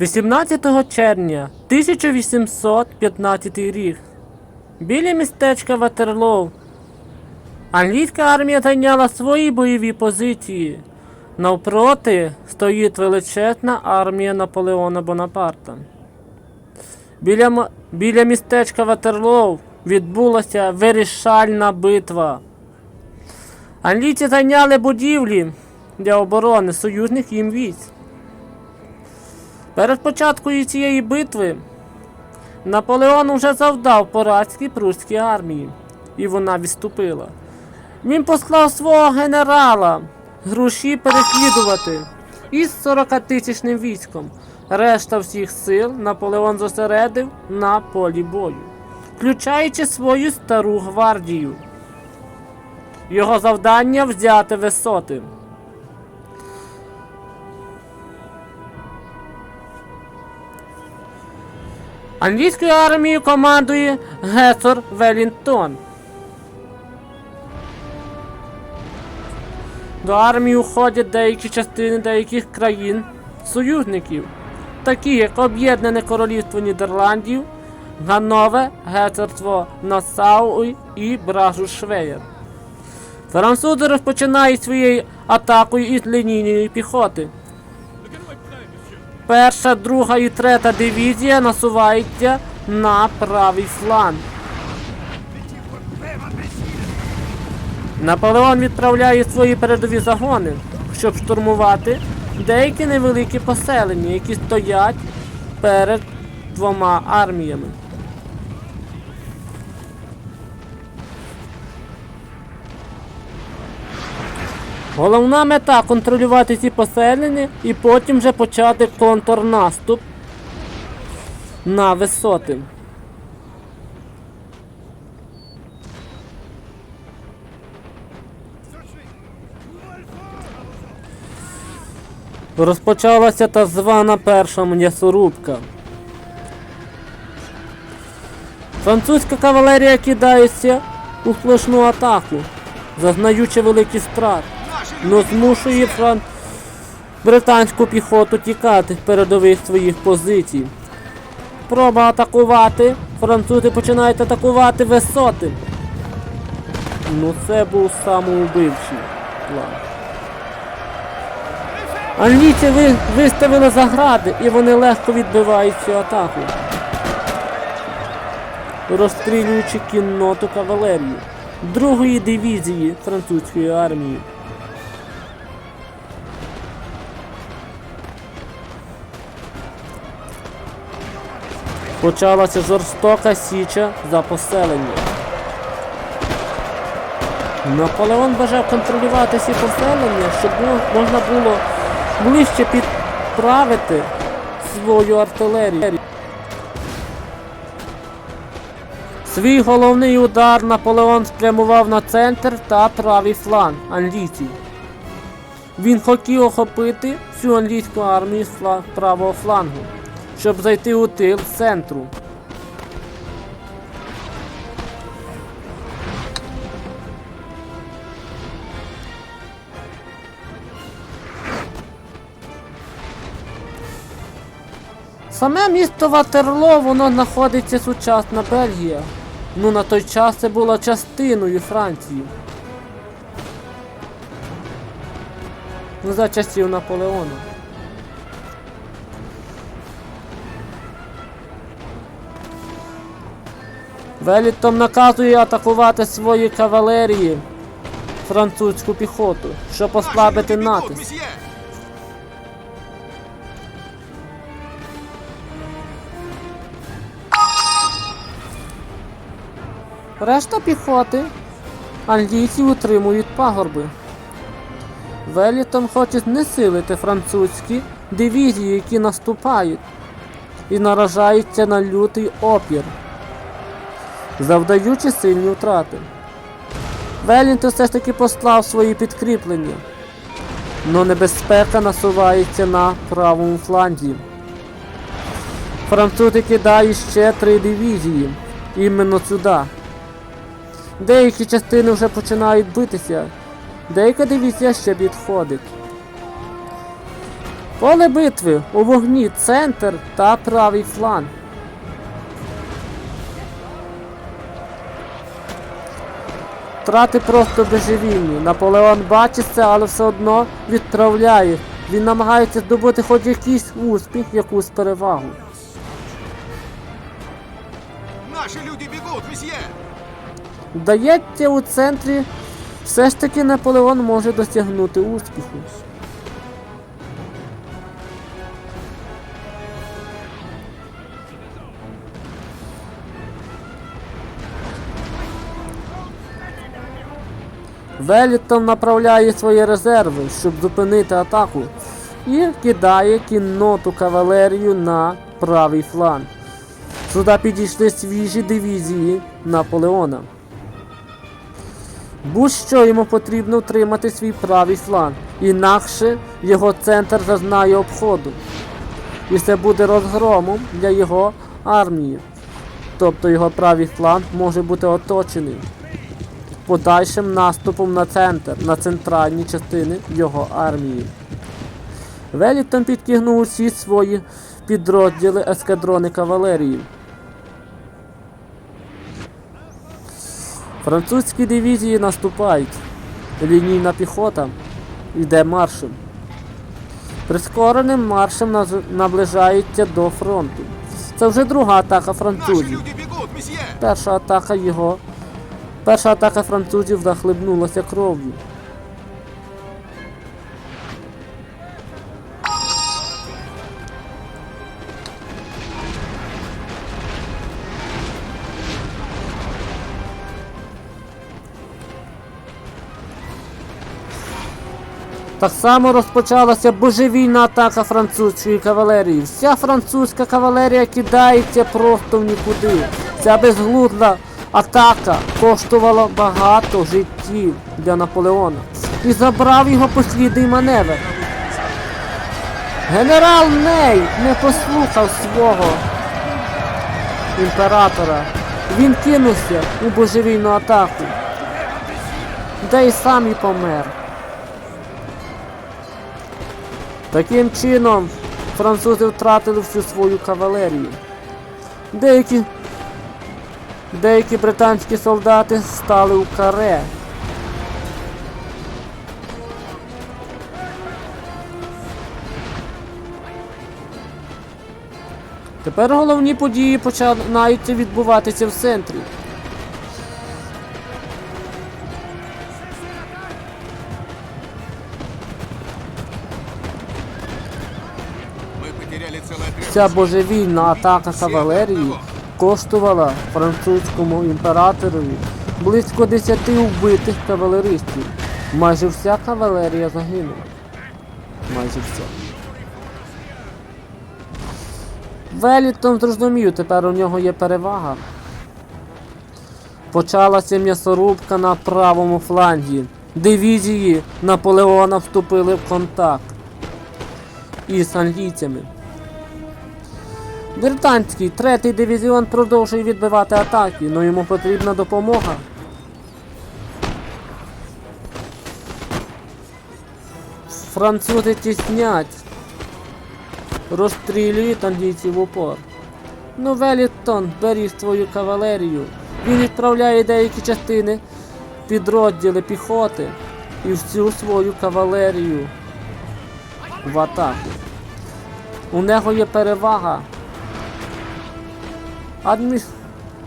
18 червня 1815 рік. Біля містечка Ватерлоу англійська армія зайняла свої бойові позиції. Навпроти стоїть величезна армія Наполеона Бонапарта. Біля, біля містечка Ватерлоу відбулася вирішальна битва. Англійці зайняли будівлі для оборони союзних їм військ. Перед початкою цієї битви Наполеон уже завдав поразки прусській армії, і вона відступила. Він послав свого генерала груші переслідувати із 40-тисячним військом. Решта всіх сил Наполеон зосередив на полі бою, включаючи свою стару гвардію. Його завдання взяти висоти. Англійською армією командує Гесор Велінтон. До армії входять деякі частини деяких країн союзників, такі як Об'єднане Королівство Нідерландів, Ганове, Герцогство Нассау і Бражу Швеєр. Французи розпочинають своєю атакою із лінійної піхоти. Перша, друга і третя дивізія насуваються на правий фланг. Наполеон відправляє свої передові загони, щоб штурмувати деякі невеликі поселення, які стоять перед двома арміями. Головна мета контролювати ці поселення і потім вже почати контрнаступ на висоти. Розпочалася та звана перша м'ясорубка. Французька кавалерія кидається у сплошну атаку, зазнаючи великі страти, но змушує фран... британську піхоту тікати з передових своїх позицій. Проба атакувати. Французи починають атакувати висоти. Ну це був самоубивчий план. Англійці ви, виставили загради і вони легко відбивають цю атаку. Розстрілюючи кінноту кавалерію другої дивізії французької армії. Почалася жорстока січа за поселення. Наполеон бажав контролювати ці поселення, щоб можна було ближче підправити свою артилерію. Свій головний удар Наполеон спрямував на центр та правий фланг англійців. Він хотів охопити всю англійську армію з правого флангу, щоб зайти у тил з центру. Саме місто Ватерло, воно знаходиться сучасна Бельгія. Ну на той час це було частиною Франції. Ну за часів Наполеона. Велітом наказує атакувати свої кавалерії французьку піхоту, щоб послабити натиск. Решта піхоти англійці утримують пагорби. Велітон хоче знесилити французькі дивізії, які наступають, і наражаються на лютий опір, завдаючи сильні втрати. Велінтон все ж таки послав свої підкріплення, но небезпека насувається на правому фланзі. Французи кидають ще три дивізії іменно сюди. Деякі частини вже починають битися, деяка дивізія ще відходить. Поле битви у вогні центр та правий фланг. Втрати просто божевільні. Наполеон бачить це, але все одно відправляє. Він намагається здобути хоч якийсь успіх, якусь перевагу. Наші люди бігуть, месьє! Вдається у центрі, все ж таки Наполеон може досягнути успіху. Велітон направляє свої резерви, щоб зупинити атаку, і кидає кінноту кавалерію на правий фланг. Сюди підійшли свіжі дивізії Наполеона. Будь-що йому потрібно втримати свій правий фланг, інакше його центр зазнає обходу. І це буде розгромом для його армії. Тобто його правий фланг може бути оточений подальшим наступом на центр, на центральні частини його армії. Велітон підкигнув усі свої підрозділи ескадрони кавалерії. Французькі дивізії наступають. Лінійна піхота йде маршем. Прискореним маршем наближається до фронту. Це вже друга атака французів. Перша атака його. Перша атака французів захлебнулася кров'ю. Так само розпочалася божевільна атака французької кавалерії. Вся французька кавалерія кидається просто в нікуди. Ця безглузда атака коштувала багато життів для Наполеона і забрав його послідний маневр. Генерал Ней не послухав свого імператора. Він кинувся у божевільну атаку, де й сам і помер. Таким чином, французи втратили всю свою кавалерію. Деякі, деякі британські солдати стали у каре. Тепер головні події починаються відбуватися в центрі. Ця божевільна атака кавалерії коштувала французькому імператорові близько 10 вбитих кавалеристів. Майже вся кавалерія загинула. Майже вся. Велітон зрозумів, тепер у нього є перевага. Почалася м'ясорубка на правому флангі. Дивізії Наполеона вступили в контакт із англійцями. Британський третій дивізіон продовжує відбивати атаки, але йому потрібна допомога. Французи тіснять, розстрілюють англійців в упор. Ну, Веліттон беріг свою кавалерію. Він відправляє деякі частини підрозділи піхоти і всю свою кавалерію в атаку. У нього є перевага. Адмі...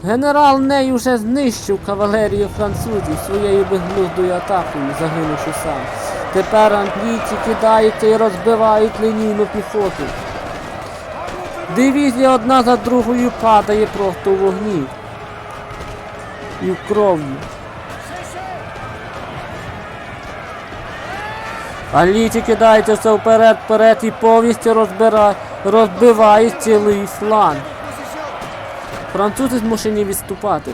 Генерал Ней уже знищив кавалерію французів своєю безглуздою атакою, загинувши сам. Тепер англійці кидаються і розбивають лінійну піхоту. Дивізія одна за другою падає просто у вогні. І в кров'ю. Англійці кидаються все вперед, вперед і повністю розбира... розбивають цілий фланг. Французи змушені відступати.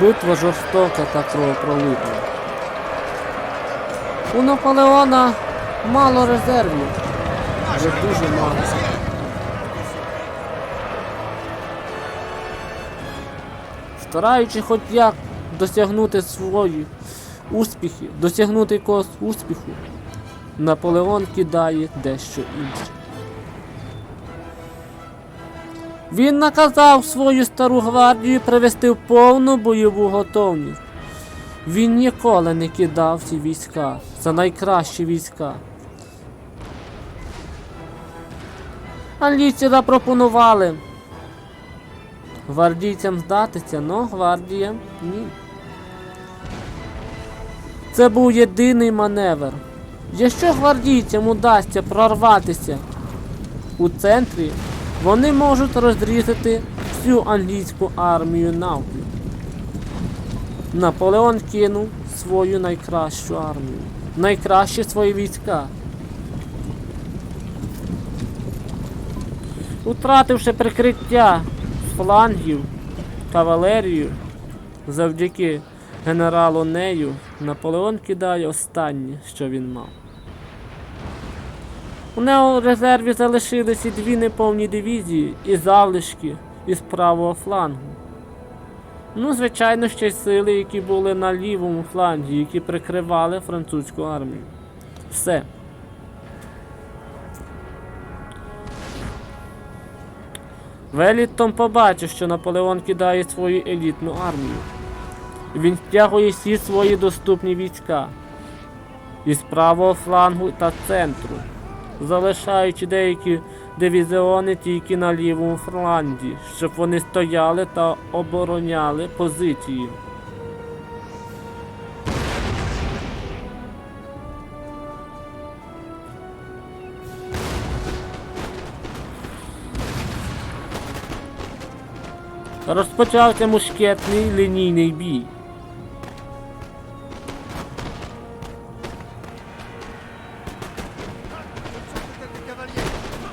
Битва жорстока та кровопролитна. У Наполеона мало резервів. Вже дуже мало. стараючи хоч як досягнути свої успіхи, досягнути якогось успіху, Наполеон кидає дещо інше. Він наказав свою стару гвардію привести в повну бойову готовність. Він ніколи не кидав ці війська. Це найкращі війська. Англійці запропонували гвардійцям здатися, но гвардія ні. Це був єдиний маневр. Якщо гвардійцям удасться прорватися у центрі, вони можуть розрізати всю англійську армію навпіл. Наполеон кинув свою найкращу армію, найкращі свої війська. Утративши прикриття флангів, кавалерію, завдяки генералу Нею, Наполеон кидає останнє, що він мав. У в резерві залишилися дві неповні дивізії і залишки із правого флангу. Ну, звичайно, ще й сили, які були на лівому флангі, які прикривали французьку армію. Все. Веліттон побачив, що Наполеон кидає свою елітну армію. Він стягує всі свої доступні війська із правого флангу та центру, залишаючи деякі дивізіони тільки на лівому фланзі, щоб вони стояли та обороняли позиції. Розпочався мушкетний лінійний бій.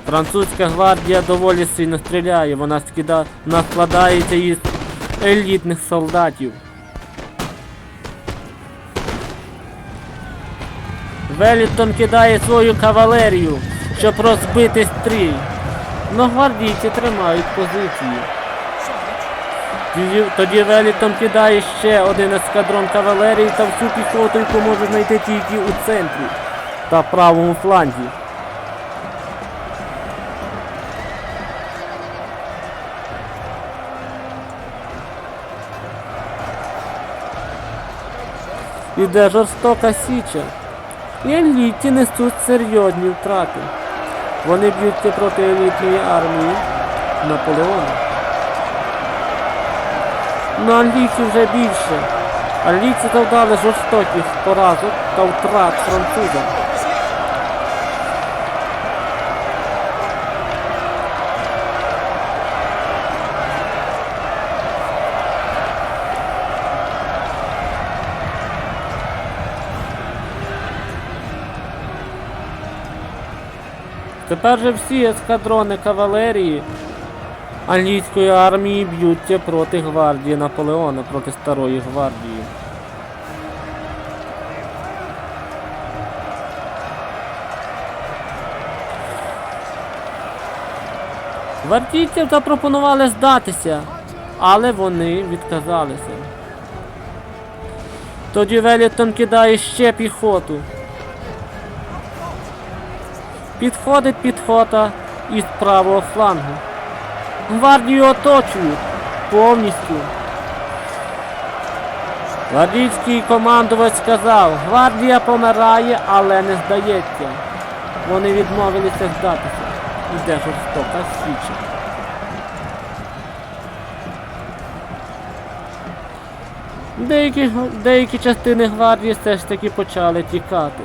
Французька гвардія доволі сильно стріляє, вона скида... вона складається із елітних солдатів. Веліттон кидає свою кавалерію, щоб розбити стрій. Но гвардійці тримають позиції. Тоді, тоді кидає ще один ескадрон кавалерії та всю піхоту, яку може знайти тільки у центрі та правому фланзі. Іде жорстока січа. І еліті несуть серйозні втрати. Вони б'ються проти елітної армії Наполеона. На Аліці вже більше. Аліці завдали жорстоких поразок та втрат французам. Тепер же всі ескадрони кавалерії англійської армії б'ються проти гвардії Наполеона, проти старої гвардії. Гвардійцям запропонували здатися, але вони відказалися. Тоді Велітон кидає ще піхоту. Підходить піхота із правого флангу. Гвардію оточують повністю. Гвардійський командувач сказав, гвардія помирає, але не здається. Вони відмовилися здатися. Іде жорстока січа. Деякі, деякі частини гвардії все ж таки почали тікати.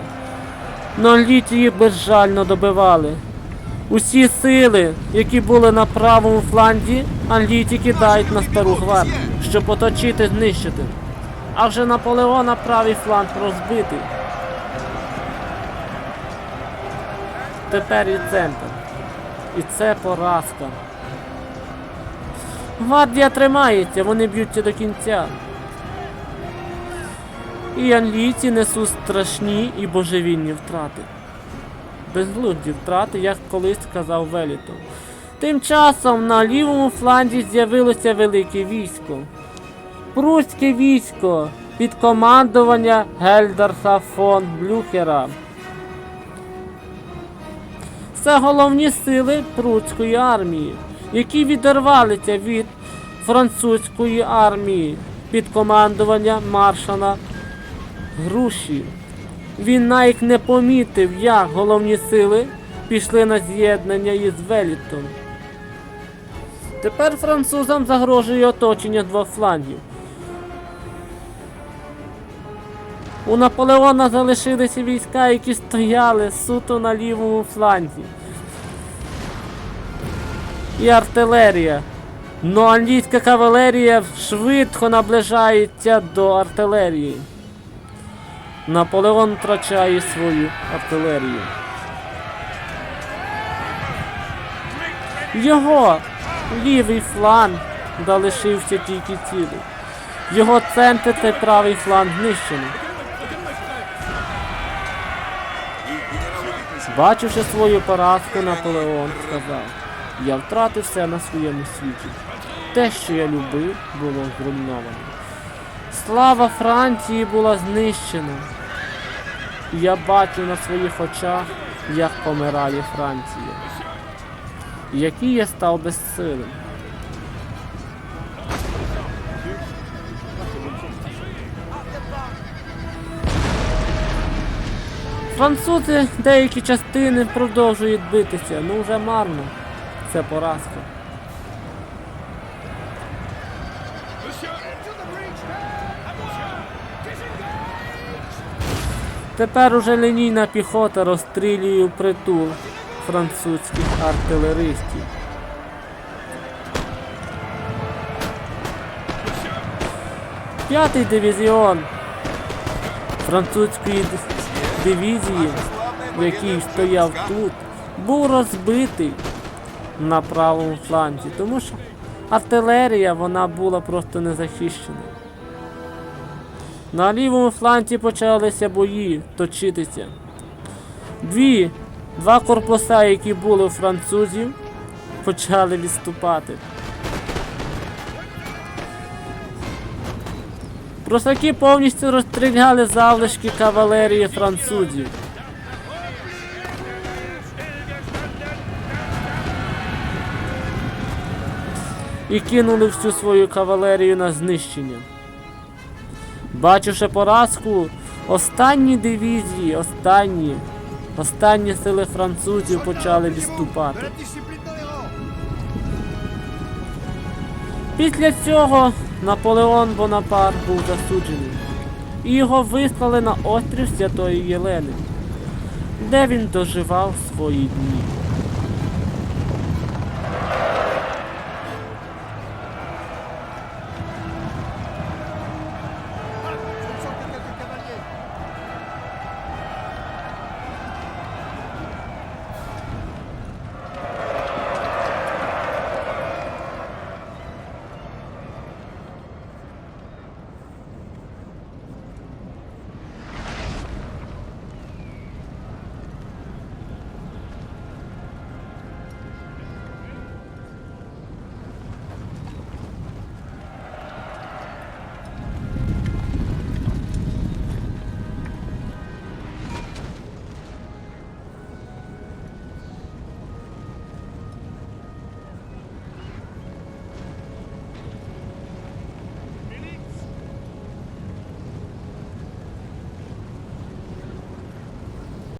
Англійці їх безжально добивали. Усі сили, які були на правому фланзі, англійці кидають на стару гвардію, щоб оточити, знищити. А вже Наполеона правий фланг розбитий. Тепер і центр. І це поразка. Гвардія тримається, вони б'ються до кінця. І англійці несуть страшні і божевільні втрати. Безглузді втрати, як колись сказав Велітон. Тим часом на лівому фланзі з'явилося велике військо. Прусське військо під командування Гельдерса фон Блюхера. Це головні сили прусської армії, які відірвалися від французької армії під командування маршала Груші. Він навіть не помітив, як головні сили пішли на з'єднання із Велітом. Тепер французам загрожує оточення двох флангів. У Наполеона залишилися війська, які стояли суто на лівому фланзі. І артилерія. Но англійська кавалерія швидко наближається до артилерії. Наполеон втрачає свою артилерію. Його лівий фланг залишився тільки цілий. Його центр та правий фланг знищено. Бачивши свою поразку, Наполеон сказав, я втратив все на своєму світі. Те, що я любив, було зруйновано. Слава Франції була знищена. Я бачу на своїх очах, як помирає Франція. Який я став безсилим. Французи деякі частини продовжують битися, ну вже марно. Це поразка. Тепер уже лінійна піхота розстрілює притул французьких артилеристів. П'ятий дивізіон французької дивізії, який стояв тут, був розбитий на правому фланзі, тому що артилерія вона була просто не захищена. На лівому фланзі почалися бої точитися. Дві, два корпуса, які були у французів, почали відступати. Просаки повністю розстріляли залишки кавалерії французів. І кинули всю свою кавалерію на знищення. Бачивши поразку, останні дивізії, останні, останні сили французів почали відступати. Після цього Наполеон Бонапарт був засуджений, і його вислали на острів Святої Єлени, де він доживав свої дні.